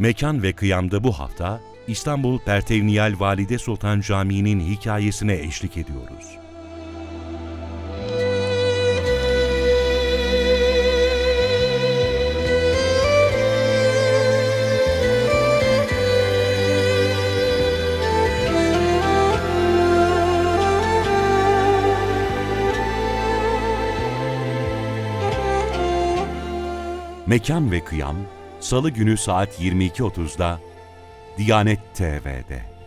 Mekan ve Kıyam'da bu hafta İstanbul Pertevniyal Valide Sultan Camii'nin hikayesine eşlik ediyoruz. Mekan ve Kıyam, Salı günü saat 22.30'da Diyanet TV'de.